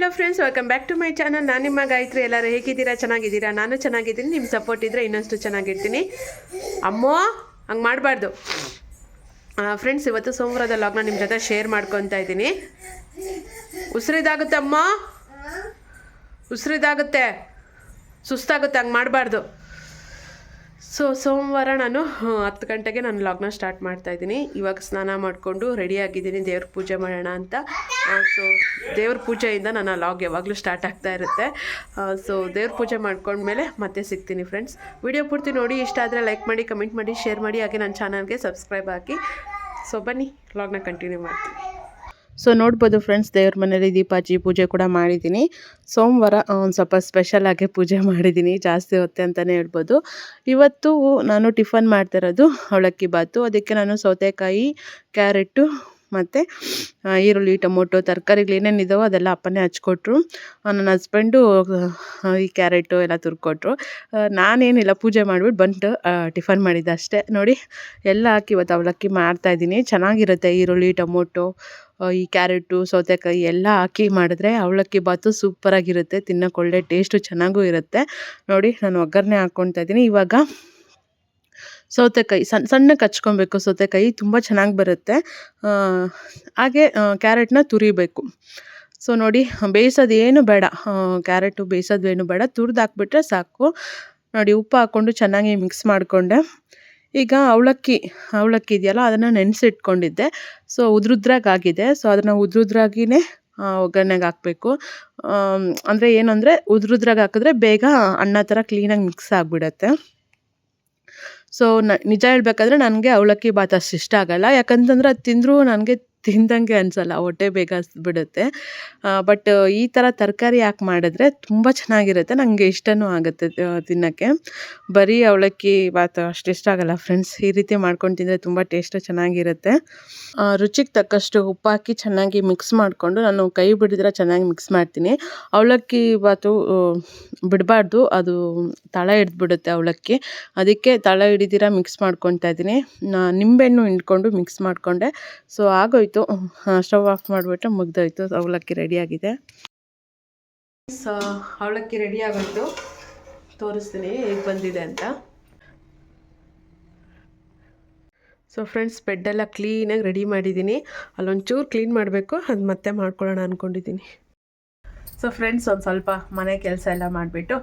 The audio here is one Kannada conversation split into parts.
Hello friends welcome back to my channel ನಾನು ನಿಮ್ಮ ಗಾಯತ್ರಿ, ಎಲ್ಲರೂ ಹೇಗಿದ್ದೀರಾ? ಚೆನ್ನಾಗಿದ್ದೀರಾ? ನಾನು ಚೆನ್ನಾಗಿದ್ದೀನಿ. ನಿಮ್ಮ ಸಪೋರ್ಟ್ ಇದ್ದರೆ ಇನ್ನಷ್ಟು ಚೆನ್ನಾಗಿರ್ತೀನಿ. ಅಮ್ಮೋ, ಹಂಗೆ ಮಾಡಬಾರ್ದು. ಫ್ರೆಂಡ್ಸ್ ಇವತ್ತು ಸೋಮವಾರದ ಲಾಗ್ನ ನಿಮ್ಮ ಜೊತೆ ಶೇರ್ ಮಾಡ್ಕೊತಾ ಇದ್ದೀನಿ. ಉಸಿರಿದಾಗುತ್ತೆ ಅಮ್ಮ. ಉಸಿರಿದಾಗುತ್ತೆ. ಸುಸ್ತಾಗುತ್ತೆ, ಹಂಗೆ ಮಾಡಬಾರ್ದು. ಸೊ ಸೋಮವಾರ ನಾನು ಹತ್ತು ಗಂಟೆಗೆ ನಾನು ಲಾಗ್ನ ಸ್ಟಾರ್ಟ್ ಮಾಡ್ತಾ ಇದ್ದೀನಿ. ಇವಾಗ ಸ್ನಾನ ಮಾಡಿಕೊಂಡು ರೆಡಿ ಆಗಿದ್ದೀನಿ. ದೇವ್ರ ಪೂಜೆ ಮಾಡೋಣ ಅಂತ. ಸೊ ದೇವ್ರ ಪೂಜೆಯಿಂದ ನನ್ನ ಲಾಗ್ ಯಾವಾಗಲೂ ಸ್ಟಾರ್ಟ್ ಆಗ್ತಾ ಇರುತ್ತೆ. ಸೊ ದೇವ್ರ ಪೂಜೆ ಮಾಡ್ಕೊಂಡ್ಮೇಲೆ ಮತ್ತೆ ಸಿಗ್ತೀನಿ ಫ್ರೆಂಡ್ಸ್ ವಿಡಿಯೋ ಪೂರ್ತಿ ನೋಡಿ. ಇಷ್ಟ ಆದರೆ ಲೈಕ್ ಮಾಡಿ ಕಮೆಂಟ್ ಮಾಡಿ ಶೇರ್ ಮಾಡಿ. ಹಾಗೆ ನನ್ನ ಚಾನಲ್ಗೆ ಸಬ್ಸ್ಕ್ರೈಬ್ ಹಾಕಿ. ಸೊ ಬನ್ನಿ. ಲಾಗ್ನ ಕಂಟಿನ್ಯೂ ಮಾಡ್ತೀನಿ. ಸೊ ನೋಡ್ಬೋದು ಫ್ರೆಂಡ್ಸ್ ದೇವ್ರ ಮನೇಲಿ ದೀಪಾಜಿ ಪೂಜೆ ಕೂಡ ಮಾಡಿದ್ದೀನಿ. ಸೋಮವಾರ ಒಂದು ಸ್ವಲ್ಪ ಸ್ಪೆಷಲಾಗಿ ಪೂಜೆ ಮಾಡಿದ್ದೀನಿ, ಜಾಸ್ತಿ ಹೊತ್ತೆ ಅಂತಲೇ ಹೇಳ್ಬೋದು. ಇವತ್ತು ನಾನು ಟಿಫನ್ ಮಾಡ್ತಿರೋದು ಅವಲಕ್ಕಿ ಬಾತು. ಅದಕ್ಕೆ ನಾನು ಸೌತೆಕಾಯಿ ಕ್ಯಾರೆಟು ಮತ್ತು ಈರುಳ್ಳಿ, ಟೊಮೊಟೊ, ತರಕಾರಿಗಳು ಏನೇನಿದ್ದಾವೋ ಅದೆಲ್ಲ ಅಪ್ಪನೇ ಹಚ್ಕೊಟ್ರು. ನನ್ನ ಹಸ್ಬೆಂಡು ಈ ಕ್ಯಾರೆಟು ಎಲ್ಲ ತುರ್ಕೊಟ್ರು. ನಾನೇನಿಲ್ಲ, ಪೂಜೆ ಮಾಡಿಬಿಟ್ಟು ಬಂದು ಟಿಫನ್ ಮಾಡಿದ್ದೆ ಅಷ್ಟೇ. ನೋಡಿ, ಎಲ್ಲ ಹಾಕಿ ಇವತ್ತು ಅವಲಕ್ಕಿ ಮಾಡ್ತಾಯಿದ್ದೀನಿ ಚೆನ್ನಾಗಿರುತ್ತೆ ಈರುಳ್ಳಿ, ಟೊಮೊಟೊ ಈ ಕ್ಯಾರೆಟು, ಸೌತೆಕಾಯಿ ಎಲ್ಲ ಹಾಕಿ ಮಾಡಿದ್ರೆ ಅವಲಕ್ಕಿ ಬಾತು ಸೂಪರಾಗಿರುತ್ತೆ. ತಿನ್ನೋಕೆ ಒಳ್ಳೆ ಟೇಸ್ಟು ಚೆನ್ನಾಗೂ ಇರುತ್ತೆ. ನೋಡಿ, ನಾನು ಒಗ್ಗರಣೆ ಹಾಕ್ಕೊತಾ ಇದ್ದೀನಿ. ಇವಾಗ ಸೌತೆಕಾಯಿ ಸಣ್ಣ ಸಣ್ಣಕ್ಕೆ ಹಚ್ಕೊಬೇಕು ಸೌತೆಕಾಯಿ, ತುಂಬ ಚೆನ್ನಾಗಿ ಬರುತ್ತೆ. ಹಾಗೆ ಕ್ಯಾರೆಟ್ನ ತುರಿಬೇಕು. ಸೊ, ನೋಡಿ, ಬೇಯಿಸೋದು ಏನು ಬೇಡ. ಕ್ಯಾರೆಟು ಬೇಯಿಸೋದು ಏನು ಬೇಡ. ತುರ್ದು ಹಾಕ್ಬಿಟ್ರೆ ಸಾಕು. ನೋಡಿ, ಉಪ್ಪು ಹಾಕ್ಕೊಂಡು ಚೆನ್ನಾಗಿ ಮಿಕ್ಸ್ ಮಾಡಿಕೊಂಡೆ. ಈಗ ಅವಲಕ್ಕಿ ಅವಲಕ್ಕಿ ಇದೆಯಲ್ಲ, ಅದನ್ನು ನೆನೆಸಿಟ್ಕೊಂಡಿದ್ದೆ. ಸೊ ಉದ್ರುದ್ರಾಗಿ ಆಗಿದೆ ಸೊ, ಅದನ್ನು ಉದ್ರುದ್ರಾಗಿನೇ ಒಗ್ಗರಣೆಗೆ ಹಾಕಬೇಕು. ಅಂದರೆ ಏನಂದರೆ, ಉದ್ರುದ್ರಾಗ ಹಾಕಿದ್ರೆ ಬೇಗ ಅನ್ನ ಥರ ಕ್ಲೀನಾಗಿ ಮಿಕ್ಸ್ ಆಗಿಬಿಡತ್ತೆ. ಸೊ ನ ನಿಜ ಹೇಳಬೇಕಾದ್ರೆ ನನಗೆ ಅವಲಕ್ಕಿ ಬಾತ್ ಅಷ್ಟು ಇಷ್ಟ ಆಗಲ್ಲ. ಯಾಕಂತಂದ್ರೆ ಅದು ತಿಂದರೂ ನನಗೆ ತಿಂದಂಗೆ ಅನ್ಸಲ್ಲ, ಹೊಟ್ಟೆ ಬೇಗ ಬಿಡುತ್ತೆ ಬಟ್ ಈ ಥರ ತರಕಾರಿ ಹಾಕಿ ಮಾಡಿದ್ರೆ ತುಂಬ ಚೆನ್ನಾಗಿರುತ್ತೆ ನನಗೆ ಇಷ್ಟನೂ ಆಗುತ್ತೆ ತಿನ್ನೋಕ್ಕೆ. ಬರೀ ಅವಲಕ್ಕಿ ಬಾತ್ ಅಷ್ಟು ಇಷ್ಟ ಆಗಲ್ಲ ಫ್ರೆಂಡ್ಸ್ ಈ ರೀತಿ ಮಾಡ್ಕೊಂಡು ತಿಂದರೆ ತುಂಬ ಟೇಸ್ಟು ಚೆನ್ನಾಗಿರುತ್ತೆ. ರುಚಿಗೆ ತಕ್ಕಷ್ಟು ಉಪ್ಪು ಹಾಕಿ ಚೆನ್ನಾಗಿ ಮಿಕ್ಸ್ ಮಾಡಿಕೊಂಡು ನಾನು ಕೈ ಬಿಡಿದ್ರೆ ಚೆನ್ನಾಗಿ ಮಿಕ್ಸ್ ಮಾಡ್ತೀನಿ. ಅವಲಕ್ಕಿ ಬಾತು ಬಿಡಬಾರ್ದು, ಅದು ತಳ ಹಿಡ್ದ್ಬಿಡುತ್ತೆ ಅವಲಕ್ಕಿ. ಅದಕ್ಕೆ ತಳ ಹಿಡಿದಿರ ಮಿಕ್ಸ್ ಮಾಡ್ಕೊತಾ ಇದ್ದೀನಿ. ನಿಂಬೆಹಣ್ಣು ಹಿಂಡ್ಕೊಂಡು ಮಿಕ್ಸ್ ಮಾಡಿಕೊಂಡೆ. ಸೊ ಆಗೋಯ್ತು. ಸ್ಟವ್ ಆಫ್ ಮಾಡಿಬಿಟ್ಟು ಮುಗ್ದೋಯ್ತು. ಅವಲಕ್ಕಿ ರೆಡಿಯಾಗಿದೆ ಸೊ ಅವಲಕ್ಕಿ ರೆಡಿ ಆಗೋಯ್ತು. ತೋರಿಸ್ತೀನಿ ಹೇಗೆ ಬಂದಿದೆ ಅಂತ. ಸೊ ಫ್ರೆಂಡ್ಸ್ ಬೆಡ್ಡೆಲ್ಲ ಕ್ಲೀನಾಗಿ ರೆಡಿ ಮಾಡಿದ್ದೀನಿ. ಅಲ್ಲೊಂಚೂರು ಕ್ಲೀನ್ ಮಾಡಬೇಕು. ಅದು ಮತ್ತೆ ಮಾಡ್ಕೊಳ್ಳೋಣ ಅಂದ್ಕೊಂಡಿದ್ದೀನಿ ಸೊ ಫ್ರೆಂಡ್ಸ್ ಒಂದು ಸ್ವಲ್ಪ ಮನೆ ಕೆಲಸ ಎಲ್ಲ ಮಾಡಿಬಿಟ್ಟು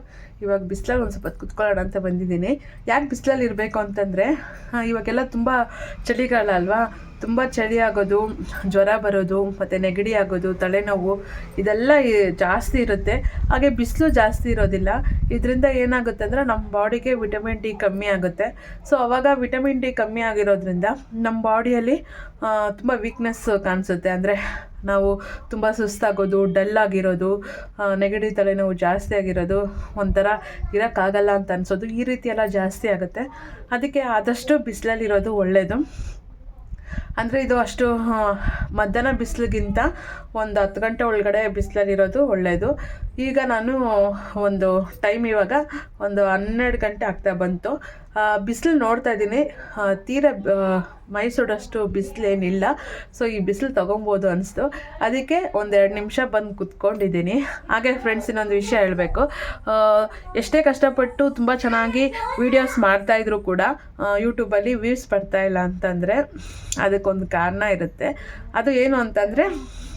ಇವಾಗ ಬಿಸಿಲಲ್ಲಿ ಒಂದು ಸ್ವಲ್ಪ ಕುತ್ಕೊಳ್ಳೋಣ ಅಂತ ಬಂದಿದ್ದೀನಿ. ಯಾಕೆ ಬಿಸಿಲಲ್ಲಿ ಇರಬೇಕು ಅಂತಂದರೆ ಇವಾಗೆಲ್ಲ ತುಂಬ ಚಳಿಗಾಲ ಅಲ್ವಾ ತುಂಬ ಚಳಿ ಆಗೋದು, ಜ್ವರ ಬರೋದು, ಮತ್ತು ನೆಗಡಿ ಆಗೋದು, ತಲೆನೋವು, ಇದೆಲ್ಲ ಜಾಸ್ತಿ ಇರುತ್ತೆ. ಹಾಗೆ ಬಿಸಿಲು ಜಾಸ್ತಿ ಇರೋದಿಲ್ಲ. ಇದರಿಂದ ಏನಾಗುತ್ತೆ ಅಂದರೆ ನಮ್ಮ ಬಾಡಿಗೆ ವಿಟಮಿನ್ ಡಿ ಕಮ್ಮಿ ಆಗುತ್ತೆ. ಸೊ ಅವಾಗ ವಿಟಮಿನ್ ಡಿ ಕಮ್ಮಿ ಆಗಿರೋದ್ರಿಂದ ನಮ್ಮ ಬಾಡಿಯಲ್ಲಿ ತುಂಬ ವೀಕ್ನೆಸ್ ಕಾಣಿಸುತ್ತೆ. ಅಂದರೆ ನಾವು ತುಂಬ ಸುಸ್ತಾಗೋದು ಡಲ್ ಆಗಿರೋದು ನೆಗಡಿ ತಲೆನೋವು ಜಾಸ್ತಿ ಆಗಿರೋದು ಒಂಥರ ಇರೋಕ್ಕಾಗಲ್ಲ ಅಂತ ಅನ್ಸೋದು ಈ ರೀತಿ ಎಲ್ಲ ಜಾಸ್ತಿ ಆಗುತ್ತೆ. ಅದಕ್ಕೆ ಆದಷ್ಟು ಬಿಸಿಲಲ್ಲಿರೋದು ಒಳ್ಳೆಯದು ಅಂದರೆ ಇದು ಅಷ್ಟು ಮಧ್ಯಾಹ್ನ ಬಿಸಿಲಿಗಿಂತ ಒಂದು ಹತ್ತು ಗಂಟೆ ಒಳಗಡೆ ಬಿಸಿಲಲ್ಲಿರೋದು ಒಳ್ಳೆಯದು ಈಗ ನಾನು ಒಂದು ಟೈಮ್ ಇವಾಗ ಒಂದು ಹನ್ನೆರಡು ಗಂಟೆ ಆಗ್ತಾ ಬಂತು. ಬಿಸಿಲು ನೋಡ್ತಾ ಇದ್ದೀನಿ. ತೀರಾ ಮೈಸೂರಷ್ಟು ಬಿಸಿಲೇನಿಲ್ಲ. ಸೊ ಈ ಬಿಸಿಲು ತೊಗೊಬೋದು ಅನಿಸ್ತು. ಅದಕ್ಕೆ ಒಂದೆರಡು ನಿಮಿಷ ಬಂದು ಕುತ್ಕೊಂಡಿದ್ದೀನಿ. ಹಾಗೆ ಫ್ರೆಂಡ್ಸ್ ಇನ್ನೊಂದು ವಿಷಯ ಹೇಳಬೇಕು. ಎಷ್ಟೇ ಕಷ್ಟಪಟ್ಟು ತುಂಬ ಚೆನ್ನಾಗಿ ವೀಡಿಯೋಸ್ ಮಾಡ್ತಾಯಿದ್ರು ಕೂಡ ಯೂಟ್ಯೂಬಲ್ಲಿ ವ್ಯೂಸ್ ಬರ್ತಾ ಇಲ್ಲ ಅಂತಂದರೆ ಅದಕ್ಕೊಂದು ಕಾರಣ ಇರುತ್ತೆ. ಅದು ಏನು ಅಂತಂದರೆ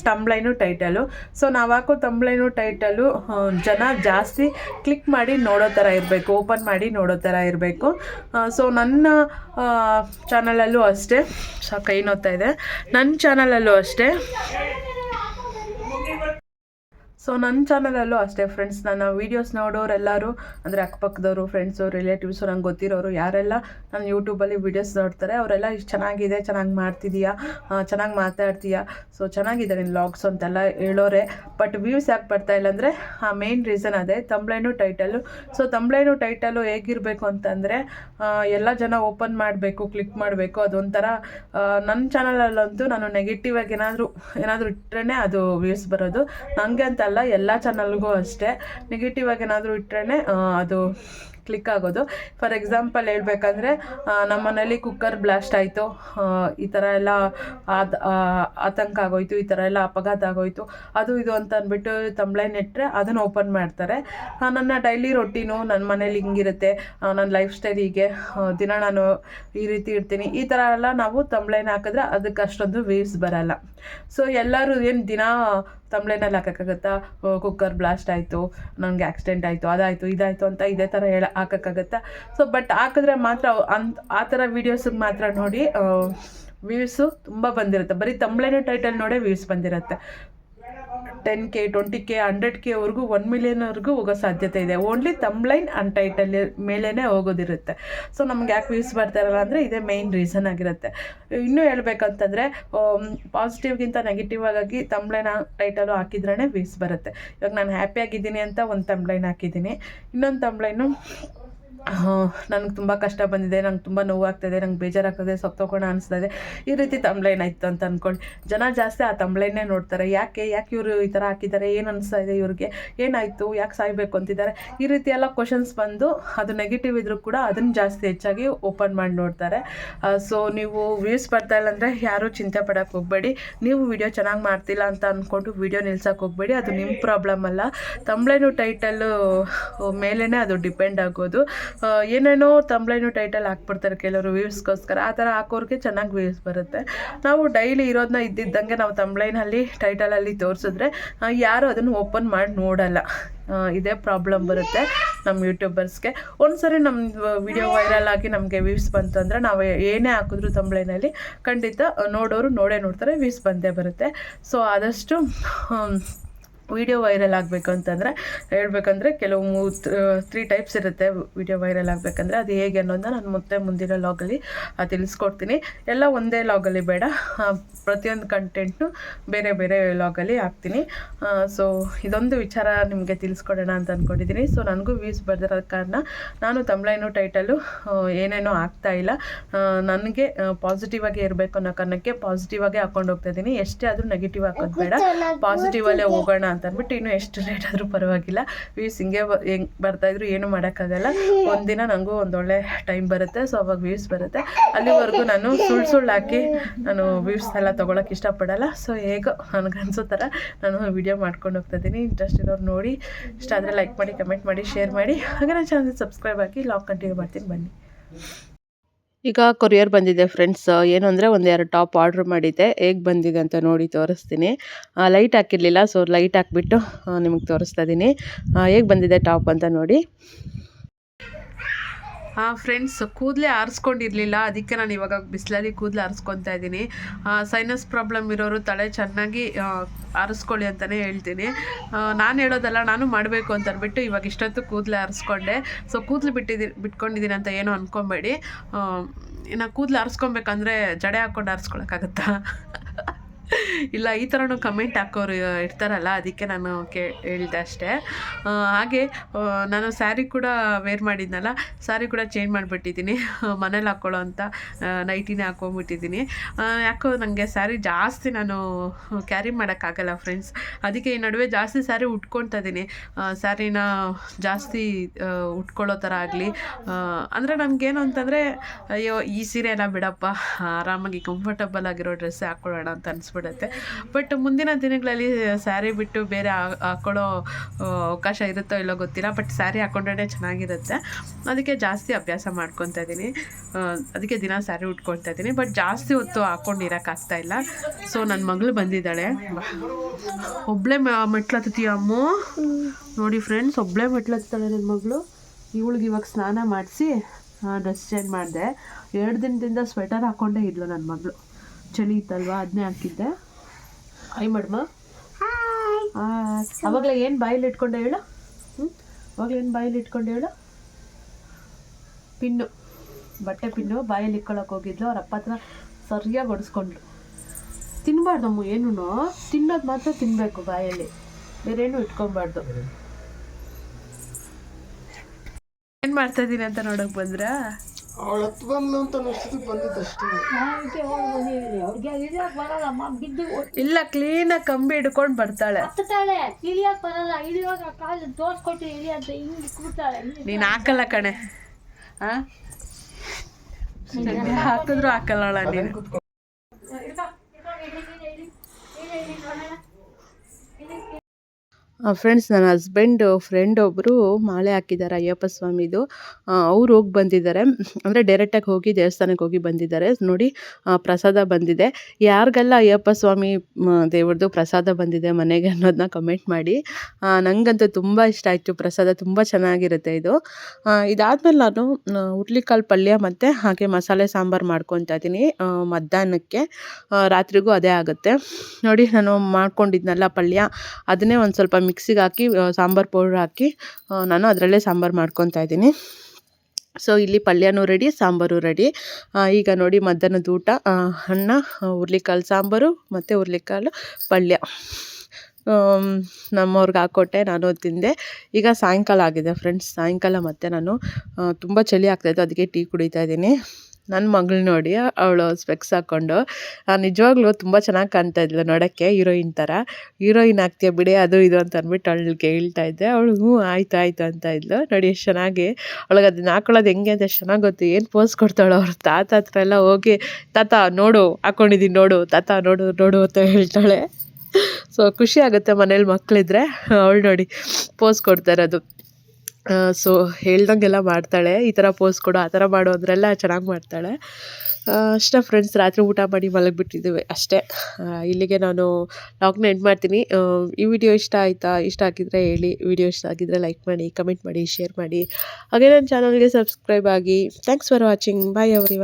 ತಂಬ್ಲೈನು ಟೈಟಲು ಸೊ ನಾವು ಹಾಕೋ ತಂಬ್ಲೈನು ಟೈಟಲು ಜನ ಜಾಸ್ತಿ ಕ್ಲಿಕ್ ಮಾಡಿ ನೋಡೋ ಥರ ಇರಬೇಕು ಓಪನ್ ಮಾಡಿ ನೋಡೋ ಥರ ಇರಬೇಕು. ಸೊ ನನ್ನ ಚಾನಲಲ್ಲೂ ಅಷ್ಟೇ. ಸೊ ಕೈ ನೋಡ್ತಾ ಇದೆ ನನ್ನ ಚಾನಲಲ್ಲೂ ಅಷ್ಟೇ. ಸೊ ನನ್ನ ಚಾನಲಲ್ಲೂ ಅಷ್ಟೇ ಫ್ರೆಂಡ್ಸ್ ನನ್ನ ವೀಡಿಯೋಸ್ ನೋಡೋರೆಲ್ಲರೂ, ಅಂದರೆ ಅಕ್ಕಪಕ್ಕದವರು ಫ್ರೆಂಡ್ಸು ರಿಲೇಟಿವ್ಸು ನಂಗೆ ಗೊತ್ತಿರೋರು ಯಾರೆಲ್ಲ ನನ್ನ ಯೂಟ್ಯೂಬಲ್ಲಿ ವೀಡಿಯೋಸ್ ನೋಡ್ತಾರೆ, ಅವರೆಲ್ಲ ಇಷ್ಟು ಚೆನ್ನಾಗಿದೆ, ಚೆನ್ನಾಗಿ ಮಾಡ್ತಿದೀಯಾ ಚೆನ್ನಾಗಿ ಮಾತಾಡ್ತೀಯಾ? ಸೊ ಚೆನ್ನಾಗಿದೆ ನಿನ್ನ ಲಾಗ್ಸ್ ಅಂತೆಲ್ಲ ಹೇಳೋರೆ. ಬಟ್ ವ್ಯೂಸ್ ಯಾಕೆ ಬರ್ತಾ ಇಲ್ಲ ಅಂದರೆ, ಆ ಮೇನ್ ರೀಸನ್ ಅದೇ ತಂಬ್ಳೇನು ಟೈಟಲು ಸೊ ತಂಬ್ಳೇನು ಟೈಟಲು ಹೇಗಿರಬೇಕು ಅಂತಂದರೆ ಎಲ್ಲ ಜನ ಓಪನ್ ಮಾಡಬೇಕು ಕ್ಲಿಕ್ ಮಾಡಬೇಕು, ಅದೊಂಥರ ನನ್ನ ಚಾನಲಲ್ಲಂತೂ ನಾನು ನೆಗೆಟಿವ್ ಆಗಿ ಏನಾದರೂ ಏನಾದರೂ ಇಟ್ಟರೆ ಅದು ವ್ಯೂಸ್ ಬರೋದು. ನನಗೆ ಅಂತಲ್ಲ ಎಲ್ಲ ಚಾನಲ್ಗೂ ಅಷ್ಟೇ. ನೆಗೆಟಿವ್ ಆಗಿ ಏನಾದರೂ ಇಟ್ಟರೆ ಅದು ಕ್ಲಿಕ್ ಆಗೋದು. ಫಾರ್ ಎಕ್ಸಾಂಪಲ್ ಹೇಳ್ಬೇಕಂದ್ರೆ ನಮ್ಮ ಮನೇಲಿ ಕುಕ್ಕರ್ ಬ್ಲಾಸ್ಟ್ ಆಯಿತು. ಈ ಥರ ಎಲ್ಲ ಆದ ಆತಂಕ ಆಗೋಯ್ತು, ಈ ಥರ ಎಲ್ಲ ಅಪಘಾತ ಆಗೋಯ್ತು. ಅದು ಇದು ಅಂತ ಅಂದ್ಬಿಟ್ಟು ತಂಬ್ಳೈನ್ ಇಟ್ಟರೆ ಅದನ್ನು ಓಪನ್ ಮಾಡ್ತಾರೆ. ನನ್ನ ಡೈಲಿ ರೊಟೀನು ನನ್ನ ಮನೇಲಿ ಹಿಂಗಿರುತ್ತೆ. ನನ್ನ ಲೈಫ್ ಸ್ಟೈಲ್ ಹೀಗೆ. ದಿನ ನಾನು ಈ ರೀತಿ ಇರ್ತೀನಿ. ಈ ಥರ ಎಲ್ಲ ನಾವು ತಂಬ್ಳೈನ್ ಹಾಕಿದ್ರೆ ಅದಕ್ಕೆ ಅಷ್ಟೊಂದು ವ್ಯೂಸ್ ಬರಲ್ಲ. ಸೊ ಎಲ್ಲರೂ ಏನು ದಿನ ತಂಬ್ಳೈನಲ್ಲಿ ಹಾಕೋಕ್ಕಾಗತ್ತಾ ಕುಕ್ಕರ್ ಬ್ಲಾಸ್ಟ್ ಆಯಿತು, ನನಗೆ ಆಕ್ಸಿಡೆಂಟ್ ಆಯಿತು, ಅದಾಯಿತು, ಇದಾಯಿತು ಅಂತ ಇದೇ ಥರ ಹೇಳ, ಹಾಕೋಕ್ಕಾಗತ್ತಾ? ಸೊ ಬಟ್ ಹಾಕಿದ್ರೆ ಮಾತ್ರ ಅಂತ ಆ ಥರ ವೀಡಿಯೋಸಿಗೆ ಮಾತ್ರ ನೋಡಿ ವ್ಯೂಸು ತುಂಬ ಬಂದಿರುತ್ತೆ. ಬರೀ ತಂಬ್ಳೆನೇ ಟೈಟಲ್ ನೋಡೇ ವ್ಯೂಸ್ ಬಂದಿರುತ್ತೆ. Ten K twenty K hundred ಕೆವರೆಗೂ one ಮಿಲಿಯನ್ವರೆಗೂ ಹೋಗೋ ಸಾಧ್ಯತೆ ಇದೆ. ಓನ್ಲಿ ತಂಬ್ಲೈನ್ ಅಂಡ್ ಟೈಟಲ್ ಮೇಲೇ ಹೋಗೋದಿರುತ್ತೆ. ಸೊ ನಮ್ಗೆ ಯಾಕೆ ವ್ಯೂಸ್ ಬರ್ತಾರಲ್ಲ ಅಂದರೆ ಇದೇ ಮೇಯ್ನ್ ರೀಸನ್ ಆಗಿರುತ್ತೆ. ಇನ್ನೂ ಹೇಳ್ಬೇಕಂತಂದರೆ ಪಾಸಿಟಿವ್ಗಿಂತ ನೆಗೆಟಿವ್ ಆಗಿ ತಂಬ್ಲೈನ್ ಟೈಟಲು ಹಾಕಿದ್ರೇ ವ್ಯೂಸ್ ಬರುತ್ತೆ. ಇವಾಗ ನಾನು ಹ್ಯಾಪಿಯಾಗಿದ್ದೀನಿ ಅಂತ ಒಂದು ತಂಬ್ಲೈನ್ ಹಾಕಿದ್ದೀನಿ. ಇನ್ನೊಂದು ತಂಬ್ಲೈನು ನನಗೆ ತುಂಬ ಕಷ್ಟ ಬಂದಿದೆ, ನಂಗೆ ತುಂಬ ನೋವಾಗ್ತಿದೆ, ನಂಗೆ ಬೇಜಾರಾಗ್ತದೆ ಸತ್ತೋಗೋಣ ಅನಿಸ್ತದೆ. ಈ ರೀತಿ ತಂಬ್ಲೈನ್ ಆಯಿತು ಅಂತ ಅಂದ್ಕೊಳ್ಳಿ ಜನ ಜಾಸ್ತಿ ಆ ತಂಬ್ಲೈನೇ ನೋಡ್ತಾರೆ. ಯಾಕೆ ಯಾಕೆ ಇವರು ಈ ಥರ ಹಾಕಿದ್ದಾರೆ, ಏನು ಅನಿಸ್ತಾ ಇದೆ ಇವ್ರಿಗೆ? ಏನಾಯಿತು, ಯಾಕೆ ಸಾಯಬೇಕು ಅಂತಿದ್ದಾರೆ? ಈ ರೀತಿ ಎಲ್ಲ ಕ್ವಶನ್ಸ್ ಬಂದು, ಅದು ನೆಗೆಟಿವ್ ಇದ್ರೂ ಕೂಡ ಅದನ್ನು ಜಾಸ್ತಿ ಹೆಚ್ಚಾಗಿ ಓಪನ್ ಮಾಡಿ ನೋಡ್ತಾರೆ. ಸೊ ನೀವು ವ್ಯೂಸ್ ಬರ್ತಾ ಇಲ್ಲ ಅಂದರೆ ಯಾರೂ ಚಿಂತೆ ಪಡೋಕ್ಕೆ ಹೋಗಬೇಡಿ. ನೀವು ವಿಡಿಯೋ ಚೆನ್ನಾಗಿ ಮಾಡ್ತಿಲ್ಲ ಅಂತ ಅಂದ್ಕೊಂಡು ವಿಡಿಯೋ ನಿಲ್ಸೋಕೆ ಹೋಗಬೇಡಿ. ಅದು ನಿಮ್ಮ ಪ್ರಾಬ್ಲಮ್ ಅಲ್ಲ. ತಂಬ್ಲೈನು ಟೈಟಲ್ಲು ಮೇಲೇ ಅದು ಡಿಪೆಂಡ್ ಆಗೋದು. ಏನೇನೋ ತಂಬ್ಲೈನು ಟೈಟಲ್ ಹಾಕ್ಬಿಡ್ತಾರೆ ಕೆಲವರು ವ್ಯೂಸ್ಗೋಸ್ಕರ ಆ ಥರ ಹಾಕೋರಿಗೆ ಚೆನ್ನಾಗಿ ವ್ಯೂಸ್ ಬರುತ್ತೆ. ನಾವು ಡೈಲಿ ಇರೋದನ್ನ ಇದ್ದಿದ್ದಂಗೆ ನಾವು ತಂಬ್ಲೈನಲ್ಲಿ ಟೈಟಲಲ್ಲಿ ತೋರಿಸಿದ್ರೆ ಯಾರು ಅದನ್ನು ಓಪನ್ ಮಾಡಿ ನೋಡಲ್ಲ. ಇದೇ ಪ್ರಾಬ್ಲಮ್ ಬರುತ್ತೆ ನಮ್ಮ ಯೂಟ್ಯೂಬರ್ಸ್ಗೆ ಒಂದ್ಸರಿ ನಮ್ಮ ವಿಡಿಯೋ ವೈರಲ್ ಆಗಿ ನಮಗೆ ವ್ಯೂಸ್ ಬಂತು ಅಂದರೆ ನಾವು ಏನೇ ಹಾಕಿದ್ರು ತಂಬ್ಲೈನಲ್ಲಿ ಖಂಡಿತ ನೋಡೋರು ನೋಡೇ ನೋಡ್ತಾರೆ ವ್ಯೂಸ್ ಬಂದೇ ಬರುತ್ತೆ. ಸೊ ಆದಷ್ಟು ವಿಡಿಯೋ ವೈರಲ್ ಆಗಬೇಕು ಅಂತಂದರೆ ಹೇಳಬೇಕಂದ್ರೆ ಕೆಲವು ಮೂ ತ್ರೀ ಟೈಪ್ಸ್ ಇರುತ್ತೆ ವಿಡಿಯೋ ವೈರಲ್ ಆಗಬೇಕಂದ್ರೆ. ಅದು ಹೇಗೆ ಅನ್ನೋದನ್ನ ನಾನು ಮತ್ತೆ ಮುಂದಿನ ಲಾಗಲ್ಲಿ ತಿಳಿಸ್ಕೊಡ್ತೀನಿ. ಎಲ್ಲ ಒಂದೇ ಲಾಗಲ್ಲಿ ಬೇಡ. ಪ್ರತಿಯೊಂದು ಕಂಟೆಂಟ್ನು ಬೇರೆ ಬೇರೆ ಲಾಗಲ್ಲಿ ಹಾಕ್ತೀನಿ. ಸೊ ಇದೊಂದು ವಿಚಾರ ನಿಮಗೆ ತಿಳಿಸ್ಕೊಡೋಣ ಅಂತ ಅಂದ್ಕೊಂಡಿದ್ದೀನಿ ಸೊ ನನಗೂ ವ್ಯೂಸ್ ಬರ್ದಿರೋ ಕಾರಣ ನಾನು ತಮ್ಲೈನು ಟೈಟಲು ಏನೇನೋ ಆಗ್ತಾ ಇಲ್ಲ. ನನಗೆ ಪಾಸಿಟಿವ್ ಆಗಿ ಇರಬೇಕು ಅನ್ನೋ ಕಾರಣಕ್ಕೆ ಪಾಸಿಟಿವ್ ಆಗಿ ಹಾಕೊಂಡು ಹೋಗ್ತಾ ಇದ್ದೀನಿ. ಎಷ್ಟೇ ಆದರೂ ನೆಗೆಟಿವ್ ಹಾಕೋದು ಬೇಡ. ಪಾಸಿಟಿವ್ ಅಲ್ಲೇ ಹೋಗೋಣ ಅಂತ ಅಂದ್ಬಿಟ್ಟು ಇನ್ನು ಎಷ್ಟು ಲೇಟ್ ಆದರೂ ಪರವಾಗಿಲ್ಲ. ವ್ಯೂಸ್ ಹಿಂಗೆ ಹೆಂಗೆ ಬರ್ತಾಯಿದ್ರು ಏನು ಮಾಡೋಕ್ಕಾಗಲ್ಲ. ಒಂದಿನ ನನಗೂ ಒಂದೊಳ್ಳೆ ಟೈಮ್ ಬರುತ್ತೆ ಸೊ ಅವಾಗ ವ್ಯೂಸ್ ಬರುತ್ತೆ. ಅಲ್ಲಿವರೆಗೂ ನಾನು ಸುಳ್ಳು ಸುಳ್ಳು ಹಾಕಿ ನಾನು ವ್ಯೂಸ್ ಎಲ್ಲ ತೊಗೊಳಕ್ಕೆ ಇಷ್ಟಪಡಲ್ಲ. ಸೊ ಹೇಗೋ ನನಗೆ ಅನ್ಸೋ ಥರ ನಾನು ವಿಡಿಯೋ ಮಾಡ್ಕೊಂಡು ಹೋಗ್ತಾ ಇದ್ದೀನಿ. ಇಂಟ್ರೆಸ್ಟ್ ಇರೋರು ನೋಡಿ, ಇಷ್ಟ ಆದರೆ ಲೈಕ್ ಮಾಡಿ ಕಮೆಂಟ್ ಮಾಡಿ ಶೇರ್ ಮಾಡಿ. ಹಾಗೆ ನಾನು ಚಾನಲ್ ಸಬ್ಸ್ಕ್ರೈಬ್ ಆಗಿ ಲಾಕ್ ಕಂಟಿನ್ಯೂ ಮಾಡ್ತೀನಿ. ಬನ್ನಿ. ಈಗ ಕೊರಿಯರ್ ಬಂದಿದೆ ಫ್ರೆಂಡ್ಸ್ ಏನು ಅಂದರೆ ಒಂದೆರಡು ಟಾಪ್ ಆರ್ಡ್ರ್ ಮಾಡಿದ್ದೆ. ಹೇಗೆ ಬಂದಿದೆ ಅಂತ ನೋಡಿ ತೋರಿಸ್ತೀನಿ. ಲೈಟ್ ಹಾಕಿರಲಿಲ್ಲ ಸೊ ಲೈಟ್ ಹಾಕ್ಬಿಟ್ಟು ನಿಮಗೆ ತೋರಿಸ್ತಾ ಇದ್ದೀನಿ ಹೇಗೆ ಬಂದಿದೆ ಟಾಪ್ ಅಂತ ನೋಡಿ. ಹಾಂ ಫ್ರೆಂಡ್ಸ್ ಕೂದಲೇ ಆರಿಸ್ಕೊಂಡಿರಲಿಲ್ಲ. ಅದಕ್ಕೆ ನಾನು ಇವಾಗ ಬಿಸಿಲಲ್ಲಿ ಕೂದಲು ಆರಿಸ್ಕೊತಾ ಇದ್ದೀನಿ. ಸೈನಸ್ ಪ್ರಾಬ್ಲಮ್ ಇರೋರು ತಲೆ ಚೆನ್ನಾಗಿ ಆರಿಸ್ಕೊಳ್ಳಿ ಅಂತಲೇ ಹೇಳ್ತೀನಿ. ನಾನು ಹೇಳೋದಲ್ಲ, ನಾನು ಮಾಡಬೇಕು ಅಂತ ಅಂದ್ಬಿಟ್ಟು ಇವಾಗ ಇಷ್ಟೊತ್ತು ಕೂದಲು ಆರಿಸ್ಕೊಂಡೆ. ಸೊ ಕೂದಲು ಬಿಟ್ಟಿದ್ದೀನಿ ಬಿಟ್ಕೊಂಡಿದ್ದೀನಿ ಅಂತ ಏನೋ ಅಂದ್ಕೊಬೇಡಿ ಇನ್ನು ಕೂದಲು ಆರಿಸ್ಕೊಬೇಕಂದ್ರೆ ಜಡೆ ಹಾಕ್ಕೊಂಡು ಆರಿಸ್ಕೊಳಕ್ಕಾಗತ್ತಾ? ಇಲ್ಲ, ಈ ಥರನೂ ಕಮೆಂಟ್ ಹಾಕೋರು ಇರ್ತಾರಲ್ಲ, ಅದಕ್ಕೆ ನಾನು ಕೇ, ಹೇಳಿದೆ ಅಷ್ಟೇ. ಹಾಗೆ ನಾನು ಸ್ಯಾರಿ ಕೂಡ ವೇರ್ ಮಾಡಿದ್ನಲ್ಲ ಸ್ಯಾರಿ ಕೂಡ ಚೇಂಜ್ ಮಾಡಿಬಿಟ್ಟಿದ್ದೀನಿ. ಮನೇಲಿ ಹಾಕ್ಕೊಳ್ಳೋ ಅಂತ ನೈಟಿನೇ ಹಾಕೊಂಡ್ಬಿಟ್ಟಿದ್ದೀನಿ ಯಾಕೋ ನನಗೆ ಸ್ಯಾರಿ ಜಾಸ್ತಿ ನಾನು ಕ್ಯಾರಿ ಮಾಡೋಕ್ಕಾಗಲ್ಲ ಫ್ರೆಂಡ್ಸ್ ಅದಕ್ಕೆ ಈ ನಡುವೆ ಜಾಸ್ತಿ ಸ್ಯಾರಿ ಉಟ್ಕೊತಾ ಇದ್ದೀನಿ. ಸ್ಯಾರಿನ ಜಾಸ್ತಿ ಉಟ್ಕೊಳ್ಳೋ ಥರ ಆಗಲಿ. ಅಂದರೆ ನನಗೇನು ಅಂತಂದರೆ, ಅಯ್ಯೋ, ಈ ಸೀರೆ ಎಲ್ಲ ಬಿಡಪ್ಪ. ಆರಾಮಾಗಿ ಕಂಫರ್ಟಬಲ್ ಆಗಿರೋ ಡ್ರೆಸ್ಸೇ ಹಾಕ್ಕೊಳ್ಳೋಣ ಅಂತ ಅನಿಸ್ಬಿಡುತ್ತೆ ಬಟ್ ಮುಂದಿನ ದಿನಗಳಲ್ಲಿ ಸ್ಯಾರಿ ಬಿಟ್ಟು ಬೇರೆ ಹಾಕೊಳ್ಳೋ ಅವಕಾಶ ಇರುತ್ತೋ ಇಲ್ಲೋ ಗೊತ್ತಿಲ್ಲ. ಬಟ್ ಸ್ಯಾರಿ ಹಾಕೊಂಡ್ರೆ ಚೆನ್ನಾಗಿರುತ್ತೆ. ಅದಕ್ಕೆ ಜಾಸ್ತಿ ಅಭ್ಯಾಸ ಮಾಡ್ಕೊತಾ ಇದ್ದೀನಿ. ಅದಕ್ಕೆ ದಿನ ಸ್ಯಾರಿ ಉಟ್ಕೊಳ್ತಾ ಇದ್ದೀನಿ. ಬಟ್ ಜಾಸ್ತಿ ಹೊತ್ತು ಹಾಕೊಂಡು ಇರೋಕ್ಕಾಗ್ತಾ ಇಲ್ಲ. ಸೊ ನನ್ನ ಮಗಳು ಬಂದಿದ್ದಾಳೆ. ಒಬ್ಬಳೇ ಮೆಟ್ಲತ್ತೀಯ ಅಮ್ಮ. ನೋಡಿ ಫ್ರೆಂಡ್ಸ್ ಒಬ್ಬಳೇ ಮೆಟ್ಲತ್ತಾಳೆ ನನ್ನ ಮಗಳು. ಇವಳಿಗೆ ಇವಾಗ ಸ್ನಾನ ಮಾಡಿಸಿ ಡ್ರೆಸ್ ಚೇಂಜ್ ಮಾಡಿದೆ. ಎರಡು ದಿನದಿಂದ ಸ್ವೆಟರ್ ಹಾಕ್ಕೊಂಡೇ ಇದ್ಲು ನನ್ನ ಮಗಳು. ಚಳಿ ಇತ್ತಲ್ವಾ? ಅದನ್ನೇ ಹಾಕಿದ್ದೆ. ಹಾಯ್ ಮಾಡಮ್ಮ ಅವಾಗಲೇ ಏನು ಬಾಯಲ್ಲಿ ಇಟ್ಕೊಂಡೆ ಹೇಳು? ಹ್ಞೂ ಅವಾಗಲೇ ಏನು ಬಾಯಲ್ಲಿ ಇಟ್ಕೊಂಡೆ ಹೇಳು? ಪಿನ್ನು. ಬಟ್ಟೆ ಪಿನ್ನು ಬಾಯಲ್ಲಿ ಇಟ್ಕೊಳಕ್ಕೆ ಹೋಗಿದ್ಲು. ಅವ್ರ ಅಪ್ಪ ಹತ್ರ ಸರಿಯಾಗಿ ಹೊಡೆಸ್ಕೊಂಡ್ರು ತಿನ್ನಬಾರ್ದಮ್ಮ ಏನೂ ತಿನ್ನೋದು ಮಾತ್ರ ತಿನ್ನಬೇಕು ಬಾಯಲ್ಲಿ. ಬೇರೇನು ಇಟ್ಕೊಬಾರ್ದು. ಏನು ಮಾಡ್ತಾ ಇದ್ದೀನಿ ಅಂತ ನೋಡೋಕೆ ಬಂದ್ರಾ? ಅವಳು ಹತ್ತು ಬಂದ್ಲು ಅಂತ ಅನಿಸ್ತದೆ ಬಂದಿದ್ದಷ್ಟೇ. ಅವ್ರಿಗೆ ಇಳಿಯಕ್ ಬರಲ್ಲಮ್ಮ ಬಿದ್ದು ಇಲ್ಲ ಕ್ಲೀನಾಗಿ ಕಂಬಿ ಹಿಡ್ಕೊಂಡು ಬರ್ತಾಳೆ. ಹತ್ತಾಳೆ ಇಳಿಯಕ್ ಬರಲ್ಲ. ಇಳಿಯುವಾಗ ಕಾಲು ತೋರ್ಸ್ಕೊಟ್ಟು ಇಳಿಯಂತ ಹಿಂಗೆ ಕೂತಾಳೆ. ನೀನು ಹಾಕಲ್ಲ ಕಣೆ. ಆ? ಹಾಕಿದ್ರು ಹಾಕಲ್ಲ ನೀನು. ಫ್ರೆಂಡ್ಸ್ ನನ್ನ ಹಸ್ಬೆಂಡ್ ಫ್ರೆಂಡ್ ಒಬ್ಬರು ಮಾಲೆ ಹಾಕಿದ್ದಾರೆ ಅಯ್ಯಪ್ಪ ಸ್ವಾಮಿದು. ಅವ್ರು ಹೋಗಿ ಬಂದಿದ್ದಾರೆ. ಅಂದರೆ ಡೈರೆಕ್ಟಾಗಿ ಹೋಗಿ ದೇವಸ್ಥಾನಕ್ಕೆ ಹೋಗಿ ಬಂದಿದ್ದಾರೆ. ನೋಡಿ ಪ್ರಸಾದ ಬಂದಿದೆ. ಯಾರಿಗೆಲ್ಲ ಅಯ್ಯಪ್ಪ ಸ್ವಾಮಿ ದೇವ್ರದ್ದು ಪ್ರಸಾದ ಬಂದಿದೆ ಮನೆಗೆ ಅನ್ನೋದನ್ನ ಕಮೆಂಟ್ ಮಾಡಿ. ನನಗಂತೂ ನಂಗಂತೂ ತುಂಬ ಇಷ್ಟ ಆಯಿತು. ಪ್ರಸಾದ ತುಂಬ ಚೆನ್ನಾಗಿರುತ್ತೆ ಇದು. ಇದಾದಮೇಲೆ ನಾನು ಹುರ್ಲಿಕಾಳು ಪಲ್ಯ ಮತ್ತು ಹಾಗೆ ಮಸಾಲೆ ಸಾಂಬಾರು ಮಾಡ್ಕೊತಾ ಇದ್ದೀನಿ ಮಧ್ಯಾಹ್ನಕ್ಕೆ. ರಾತ್ರಿಗೂ ಅದೇ ಆಗುತ್ತೆ. ನೋಡಿ, ನಾನು ಮಾಡ್ಕೊಂಡಿದ್ನಲ್ಲ ಪಲ್ಯ, ಅದನ್ನೇ ಒಂದು ಸ್ವಲ್ಪ ಮಿಕ್ಸಿಗೆ ಹಾಕಿ ಸಾಂಬಾರು ಪೌಡ್ರ್ ಹಾಕಿ ನಾನು ಅದರಲ್ಲೇ ಸಾಂಬಾರು ಮಾಡ್ಕೊತಾ ಇದ್ದೀನಿ. ಸೊ ಇಲ್ಲಿ ಪಲ್ಯನೂ ರೆಡಿ ಸಾಂಬಾರು ರೆಡಿ ಈಗ ನೋಡಿ ಮಧ್ಯಾಹ್ನದ ಊಟ ಅನ್ನ, ಹುರ್ಲಿಕಾಳು ಸಾಂಬಾರು ಮತ್ತು ಹುರ್ಲಿಕಾಳು ಪಲ್ಯ. ನಮ್ಮವ್ರಿಗೆ ಹಾಕ್ಕೊಟ್ಟೆ ನಾನು ತಿಂದೆ. ಈಗ ಸಾಯಂಕಾಲ ಆಗಿದೆ ಫ್ರೆಂಡ್ಸ್ ಸಾಯಂಕಾಲ ಮತ್ತೆ ನಾನು ತುಂಬ ಚಳಿ ಆಗ್ತಾಯಿತ್ತು ಅದಕ್ಕೆ ಟೀ ಕುಡಿತಾ ಇದ್ದೀನಿ. ನನ್ನ ಮಗಳು ನೋಡಿ, ಅವಳು ಸ್ಪೆಕ್ಸ್ ಹಾಕ್ಕೊಂಡು ನಿಜವಾಗ್ಲೂ ತುಂಬ ಚೆನ್ನಾಗಿ ಕಾಣ್ತಾ ಇದ್ಲು ನೋಡೋಕ್ಕೆ, ಹೀರೋಯಿನ್ ಥರ ಹೀರೋಯಿನ್ ಆಗ್ತೀಯ ಬಿಡಿ, ಅದು ಇದು ಅಂತ ಅಂದ್ಬಿಟ್ಟು ಅವಳಿಗೆ ಹೇಳ್ತಾ ಇದ್ದೆ. ಅವಳು, ಹ್ಞೂ, ಆಯ್ತು ಆಯ್ತು ಅಂತ ಇದ್ಲು. ನೋಡಿ ಎಷ್ಟು ಚೆನ್ನಾಗಿ ಅವಳಿಗೆ ಅದನ್ನ ಹಾಕೊಳ್ಳೋದು ಹೆಂಗೆ ಅಂತ ಎಷ್ಟು ಚೆನ್ನಾಗಿ ಗೊತ್ತು. ಏನು ಪೋಸ್ ಕೊಡ್ತಾಳು ಅವ್ರ ತಾತ ಹತ್ರ ಎಲ್ಲ ಹೋಗಿ, ತಾತ, ನೋಡು ಹಾಕ್ಕೊಂಡಿದ್ದೀನಿ ನೋಡು, ತಾತ, ನೋಡು ನೋಡು ಅಂತ ಹೇಳ್ತಾಳೆ. ಸೊ, ಖುಷಿ ಆಗುತ್ತೆ ಮನೇಲಿ ಮಕ್ಕಳಿದ್ರೆ ಅವಳು ನೋಡಿ ಪೋಸ್ ಕೊಡ್ತಾ ಇರೋದು. ಸೊ ಹೇಳ್ದಂಗೆಲ್ಲ ಮಾಡ್ತಾಳೆ. ಈ ಥರ ಪೋಸ್ ಕೊಡು, ಆ ಥರ ಮಾಡು ಅಂದ್ರೆಲ್ಲ ಚೆನ್ನಾಗಿ ಮಾಡ್ತಾಳೆ. ಅಷ್ಟೇ ಫ್ರೆಂಡ್ಸ್ ರಾತ್ರಿ ಊಟ ಮಾಡಿ ಮಲಗಿಬಿಟ್ಟಿದ್ದೀವಿ ಅಷ್ಟೇ. ಇಲ್ಲಿಗೆ ನಾನು ಲಾಗ್ನ ಎಂಡ್ ಮಾಡ್ತೀನಿ. ಈ ವಿಡಿಯೋ ಇಷ್ಟ ಆಯಿತಾ? ಇಷ್ಟ ಆಗಿದ್ರೆ ಹೇಳಿ. ವಿಡಿಯೋ ಇಷ್ಟ ಆಗಿದ್ರೆ ಲೈಕ್ ಮಾಡಿ ಕಮೆಂಟ್ ಮಾಡಿ ಶೇರ್ ಮಾಡಿ. ಹಾಗೆ ನನ್ನ ಚಾನಲ್ಗೆ ಸಬ್ಸ್ಕ್ರೈಬ್ ಆಗಿ. Thanks for watching bye every